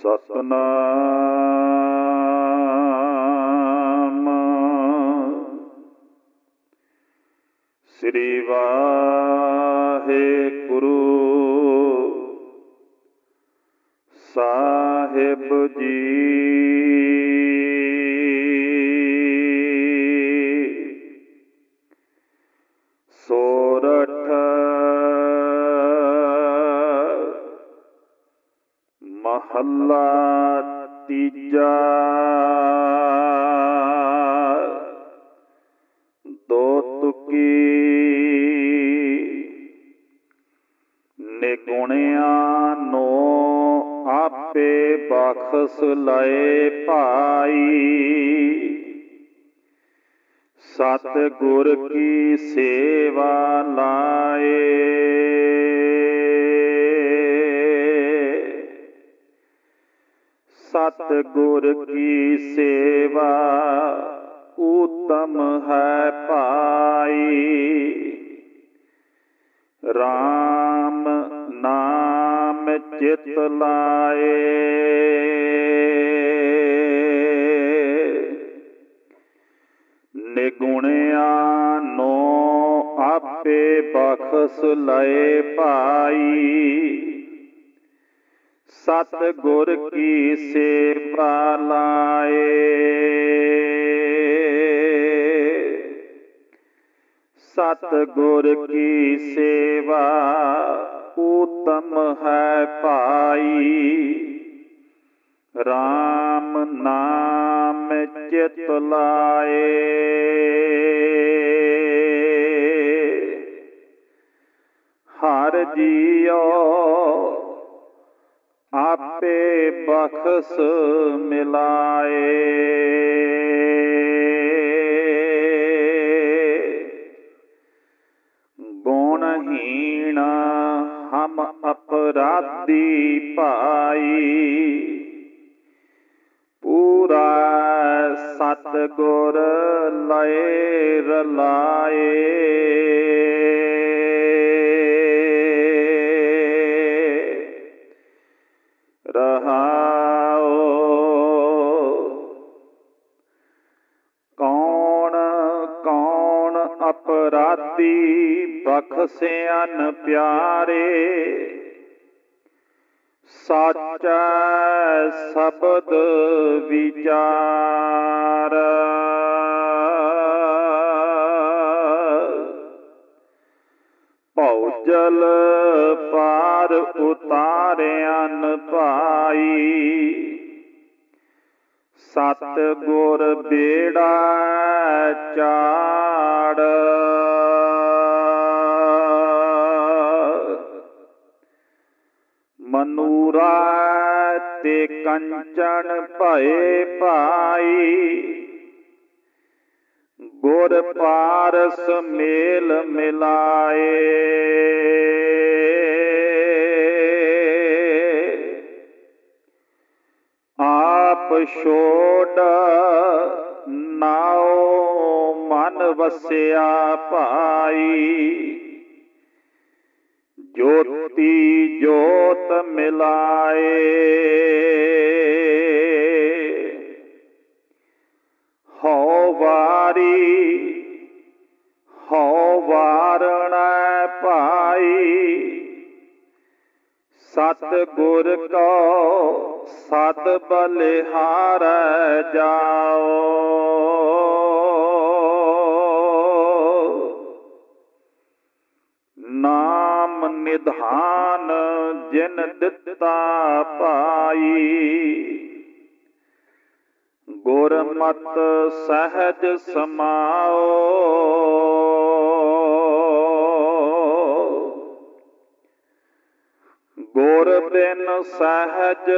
ਸਤਨਾਮ। ਸ੍ਰੀ ਵਾਹਿਗੁਰੂ ਸਾਹਿਬ ਜੀ। ਦੋ ਤੁਕੀ ਨਿਗੁਣਿਆਂ ਨੂੰ ਆਪੇ ਬਖਸ ਲਏ ਭਾਈ। ਸਤ ਗੁਰ ਕੀ ਸੇਵਾ ਲਾਏ। ਸਤ ਗੁਰ ਕੀ ਸੇਵਾ ਉਤਮ ਹੈ ਭਾਈ RAM ਨਾਮ ਚਿਤ ਲਾਏ ਨਿਗੁਣਿਆਂ ਨੂੰ ਆਪੇ ਬਖਸ ਲਏ ਭਾਈ ਸਤ ਗੁਰ ਕੀ ਸੇਵਾ ਲਾਏ ਸਤ ਗੁਰ ਕੀ ਸੇਵਾ ਉਤਮ ਹੈ ਭਾਈ RAM ਨਾਮ ਚਿਤ ਲਾਏ ਹਰ ਜੀਓ ਆਪੇ ਬਖਸ ਮਿਲਾਏ। ਗੁਣਹੀਣ ਹਮ ਅਪਰਾਧੀ ਭਾਈ ਪੂਰਾ ਸਤ ਗੁਰ ਲਏ ਰਲਾਏ। ਸਿਆਨ ਪਿਆਰੇ ਸੱਚ ਸ਼ਬਦ ਵਿਚਾਰ। ਭਉ ਜਲ ਪਾਰ ਉਤਾਰਿਆਨ ਭਾਈ ਸਤ ਗੁਰ ਬੇੜਾ ਚਾੜ। ਮਨੂਰਾ ਤੇ ਕੰਚਨ ਭਏ ਭਾਈ। ਗੁਰ ਪਾਰਸ ਮੇਲ ਮਿਲਾਏ। ਆਪ ਛੋੜ ਨਾਉ ਮਨ ਵਸਿਆ ਭਾਈ। ਜੋਤੀ ਜੋਤ ਮਿਲਾਏ। ਹਉ ਵਾਰੀ ਹਉ ਵਾਰਣ ਭਾਈ। ਸਤ ਗੁਰ ਕੋ ਸਤ ਬਲਿਹਾਰ ਜਾਓ। ਨਿਧਾਨ ਜਿਨ ਦਿੱਤਾ ਪਾਈ। ਗੁਰਮਤ ਸਹਿਜ ਸਮਾਓ। ਗੁਰ ਬਿਨ ਸਹਿਜ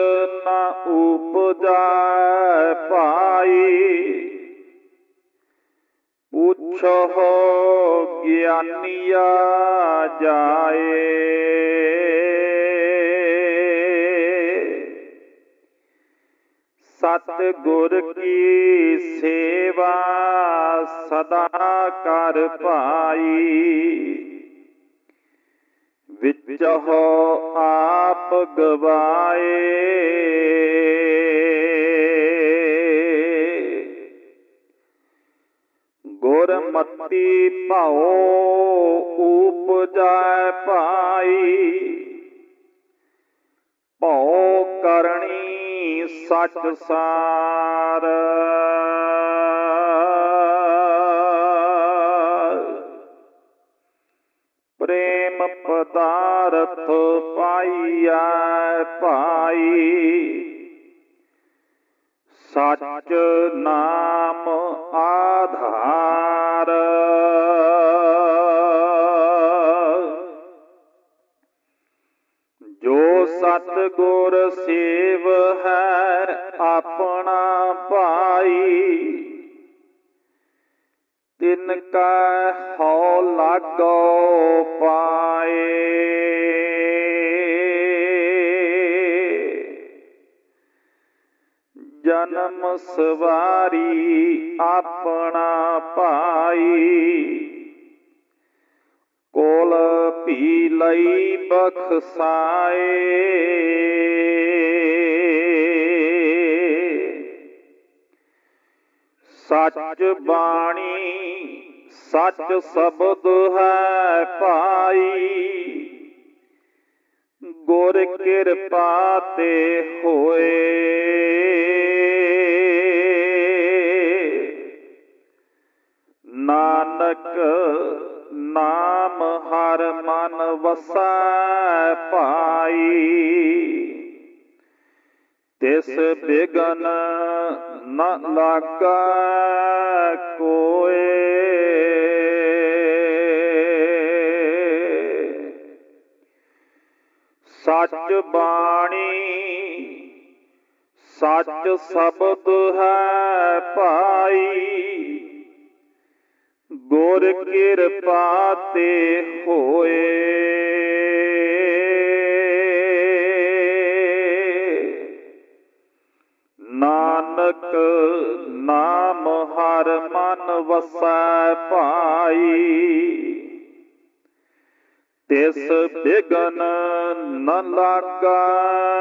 ਨਾ ਉਪਜੈ ਪਾਈ। ਪੁੱਛੋ ਗਿਆਨੀਆ ਜਾਏ। ਸਤ ਗੁਰ ਕੀ ਸੇਵਾ ਸਦਾ ਕਰ ਭਾਈ ਵਿੱਚ ਹੋ ਆਪ ਗਵਾਏ। ਸੰਪਤੀ ਭਾਉ ਉਪਜੈ ਭਾਈ। ਭਉ ਕਰਣੀ ਸਚ ਸਾਰ। ਪ੍ਰੇਮ ਪਦਾਰਥ ਪਾਈਐ ਭਾਈ। ਸਚ ਨਾਮ ਆਧਾਰ ਸਤ ਗੁਰ ਸੇਵ ਹੈ ਆਪਣਾ ਭਾਈ। ਤਿਨ ਕਾ ਹਉ ਲਾਗੋ ਪਾਏ। ਜਨਮ ਸਵਾਰੀ ਆਪਣਾ ਭਾਈ। ਲਈ ਬਖਸਾਏ। ਸੱਚ ਬਾਣੀ ਸੱਚ ਸ਼ਬਦ ਹੈ ਭਾਈ। ਗੁਰ ਕਿਰਪਾ ਤੇ ਹੋਏ। ਵਸੈ ਭਾਈ। ਤਿਸ ਬਿਗਨ ਨ ਲਾਗਾ ਕੋਏ। ਸੱਚ ਬਾਣੀ ਸੱਚ ਸ਼ਬਦ ਹੈ ਭਾਈ। ਗੁਰ ਕਿਰਪਾ ਤੇ ਹੋਏ। ਨਾਨਕ ਨਾਮ ਹਰ ਮਨ ਵਸੈ ਭਾਈ। ਤਿਸ ਬਿਗਨ ਨ ਲਾਗਾ।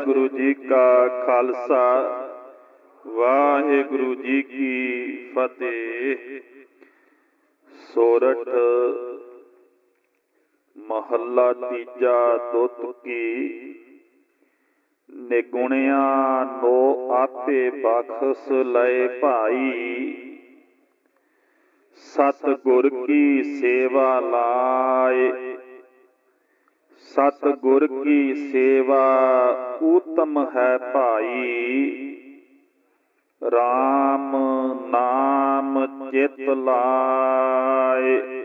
ਵਾਹਿਗੁਰੂ ਜੀ ਕਾ ਖਾਲਸਾ। ਵਾਹਿਗੁਰੂ ਜੀ ਕੀ ਫਤਿਹ। ਸੋਰਠ ਮਹੱਲਾ ਤੀਜਾ ਦੁੱਤ ਕੀ। ਨਿਗੁਣਿਆ ਨੋ ਆਪੇ ਬਖਸ ਲਏ ਭਾਈ। ਸਤ ਗੁਰ ਕੀ ਸੇਵਾ ਲਾਏ। ਸਤ ਗੁਰ ਕੀ ਸੇਵਾ ਊਤਮ ਹੈ ਭਾਈ। RAM ਨਾਮ ਚਿਤ ਲਾਏ।